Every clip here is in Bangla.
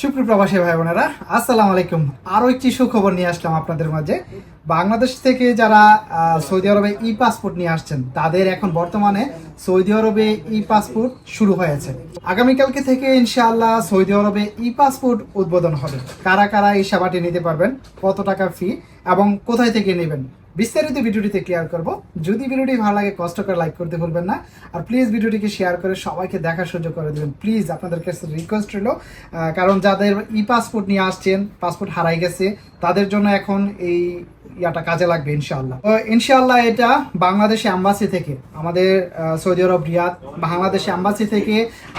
সুপ্রিয় প্রবাসী ভাই বোনেরা, আসসালামু আলাইকুম। আরও একটি সুখবর নিয়ে আসলাম আপনাদের মাঝে। বাংলাদেশ থেকে যারা সৌদি আরবে ই পাসপোর্ট নিয়ে আসছেন, তাদের এখন বর্তমানে সৌদি আরবে ই পাসপোর্ট শুরু হয়েছে। আগামীকালকে থেকে ইনশাআল্লাহ সৌদি আরবে ই পাসপোর্ট উদ্বোধন হবে। কারা কারা এই সেবাটি নিতে পারবেন, কত টাকা ফি এবং কোথায় থেকে নেবেন বিস্তারিত ভিডিওটিতে ক্লিয়ার করব। যদি ভিডিওটি ভালো লাগে কষ্ট করে লাইক করতে ভুলবেন না। আর প্লিজ ভিডিওটিকে শেয়ার করে সবাইকে দেখার সুযোগ করে দেবেন। প্লিজ আপনাদের কাছে রিকোয়েস্ট রইল। কারণ যাদের ই পাসপোর্ট নিয়ে আসছেন পাসপোর্ট হারাই গেছে, তাদের জন্য এখন এই ইয়াটা কাজে লাগবে, ইনশাআল্লাহ। ইনশাআল্লাহ এটা বাংলাদেশে অ্যাম্বাসি থেকে, আমাদের সৌদি আরব, রিয়াদ, বাংলাদেশে অ্যাম্বাসি থেকে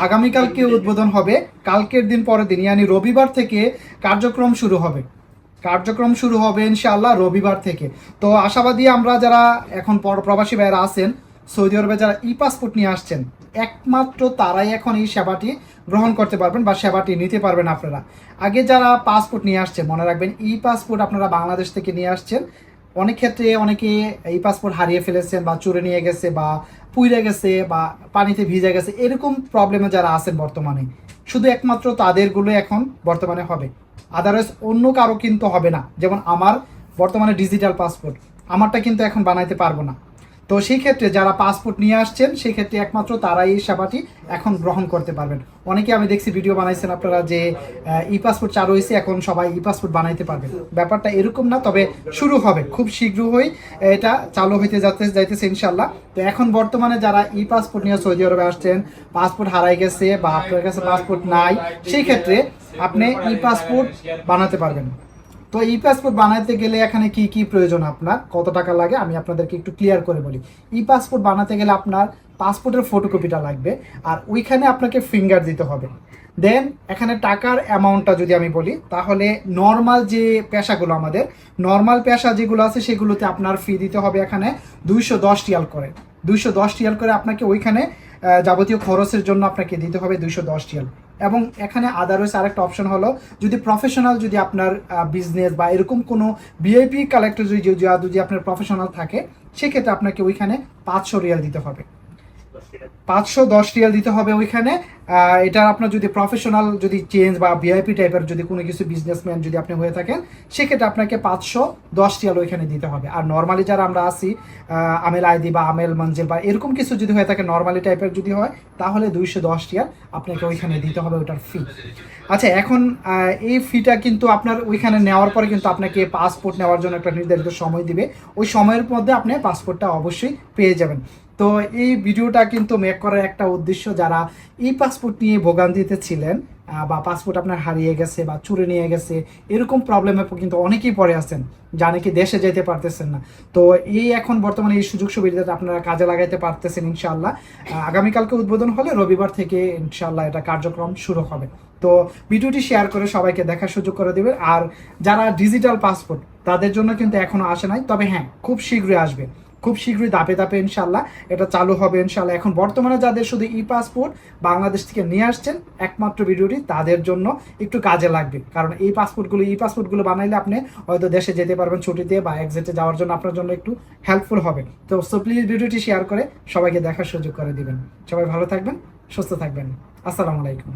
আগামীকালকে উদ্বোধন হবে। কালকের দিন পরের দিন, ইয়ানি রবিবার থেকে কার্যক্রম শুরু হবে। কার্যক্রম শুরু হবে ইনশাআল্লাহ রবিবার থেকে। তো আশাবাদী আমরা যারা এখন পর- প্রবাসী ভাইয়েরা আছেন, সৌদি আরবে যারা ই পাসপোর্ট নিয়ে আসছেন, একমাত্র তারাই এখন এই সেবাটি গ্রহণ করতে পারবেন বা সেবাটি নিতে পারবেন আপনারা। আগে যারা পাসপোর্ট নিয়ে আসছেন, মনে রাখবেন ই পাসপোর্ট আপনারা বাংলাদেশ থেকে নিয়ে আসছেন। অনেক ক্ষেত্রে অনেকে এই পাসপোর্ট হারিয়ে ফেলেছেন বা চুরে নিয়ে গেছে বা পুইরে গেছে বা পানিতে ভিজে গেছে, এরকম প্রবলেমে যারা আছেন বর্তমানে। শুধু একমাত্র তাদেরগুলো এখন বর্তমানে হবে। আদারওয়াইজ অন্য কারও কিন্তু হবে না। যেমন আমার বর্তমানে ডিজিটাল পাসপোর্ট আমারটা কিন্তু এখন বানাইতে পারব না। তো সেই ক্ষেত্রে যারা পাসপোর্ট নিয়ে আসছেন, সেই ক্ষেত্রে একমাত্র তারাই এই সেবাটি এখন গ্রহণ করতে পারবেন। অনেকে আমি দেখছি ভিডিও বানাইছেন আপনারা যে ই পাসপোর্ট চালু হয়েছে, এখন সবাই ই পাসপোর্ট বানাইতে পারবেন। ব্যাপারটা এরকম না, তবে শুরু হবে। খুব শীঘ্রই এটা চালু হইতে যাচ্ছে যাইতেছে ইনশাল্লাহ তো এখন বর্তমানে যারা ই পাসপোর্ট নিয়ে সৌদি আরবে আসছেন পাসপোর্ট হারাই গেছে বা আপনার কাছে পাসপোর্ট নাই, সেই ক্ষেত্রে আপনি ই পাসপোর্ট বানাতে পারবেন। তো ই পাসপোর্ট বানাতে গেলে এখানে কি কি প্রয়োজন আপনার? কত টাকা লাগে? আমি আপনাদেরকে একটু ক্লিয়ার করে বলি। ই পাসপোর্ট বানাতে গেলে আপনার পাসপোর্টের ফটোকপিটা লাগবে আর ওইখানে আপনাকে ফিঙ্গার দিতে হবে। দেন এখানে টাকার অ্যামাউন্টটা যদি আমি বলি, তাহলে নর্মাল যে পেশাগুলো আমাদের নর্মাল পেশা যেগুলো আছে সেগুলোতে আপনার ফি দিতে হবে এখানে দুইশো দশ টিয়াল করে। দুইশো দশ টিয়াল করে আপনাকে ওইখানে যাবতীয় খরচের জন্য আপনাকে দিতে হবে দুইশো দশ টিয়াল এবং এখানে আদারস আরেকটা অপশন হলো, যদি প্রফেশনাল যদি আপনার বিজনেস বা এরকম কোনো ভিআইপি কালেক্টর যদি যদি যদি আপনার প্রফেশনাল থাকে, সেক্ষেত্রে আপনাকে ওইখানে পাঁচশো রিয়াল দিতে হবে। পাঁচশো দশ রিয়াল দিতে হবে ওইখানে। এটা আপনার যদি প্রফেশনাল যদি চেঞ্জ বা ভিআইপি টাইপের যদি কোনো কিছু বিজনেসম্যান যদি আপনি হয়ে থাকেন, সেক্ষেত্রে আপনাকে পাঁচশো দশ রিয়াল ওইখানে দিতে হবে। আর নর্মালি যারা আমরা আসি আমেল আইদি বা আমেল মঞ্জিল বা এরকম কিছু যদি হয়ে থাকে নর্মালি টাইপের যদি হয়, তাহলে দুইশো দশ রিয়াল আপনাকে ওইখানে দিতে হবে ওটার ফি আচ্ছা এখন এই ফিটা কিন্তু আপনার ওইখানে নেওয়ার পরে কিন্তু আপনাকে পাসপোর্ট নেওয়ার জন্য একটা নির্ধারিত সময় দিবে। ওই সময়ের মধ্যে আপনি পাসপোর্টটা অবশ্যই পেয়ে যাবেন। তো এই ভিডিওটা কিন্তু মেক করার একটা উদ্দেশ্য যারা এই পাসপোর্ট নিয়ে ভোগান্তিতে ছিলেন বা পাসপোর্ট আপনার হারিয়ে গেছে বা চুরি নিয়ে গেছে, এরকম প্রবলেমে কিন্তু অনেকেই পড়ে আছেন যা নাকি দেশে যেতে পারতেছেন না। তো এই এখন বর্তমানে এই সুযোগ সুবিধাটা আপনারা কাজে লাগাইতে পারতেছেন ইনশাআল্লাহ। আগামীকালকে উদ্বোধন হলে রবিবার থেকে ইনশাআল্লাহ এটা কার্যক্রম শুরু হবে। তো ভিডিওটি শেয়ার করে সবাইকে দেখার সুযোগ করে দেবেন। আর যারা ডিজিটাল পাসপোর্ট তাদের জন্য কিন্তু এখনও আসে নাই। তবে হ্যাঁ খুব শীঘ্রই আসবে। খুব শীঘ্রই ধাপে ধাপে ইনশাল্লাহ এটা চালু হবে ইনশাল্লাহ এখন বর্তমানে যাদের শুধু ই পাসপোর্ট বাংলাদেশ থেকে নিয়ে আসছেন, একমাত্র ভিডিওটি তাদের জন্য একটু কাজে লাগবে। কারণ এই পাসপোর্টগুলো ই পাসপোর্টগুলো বানাইলে আপনি হয়তো দেশে যেতে পারবেন ছুটিতে বা এক্সিটে যাওয়ার জন্য আপনার জন্য একটু হেল্পফুল হবে। তো সো প্লিজ ভিডিওটি শেয়ার করে সবাইকে দেখার সুযোগ করে দিবেন। সবাই ভালো থাকবেন, সুস্থ থাকবেন। আসসালামু আলাইকুম।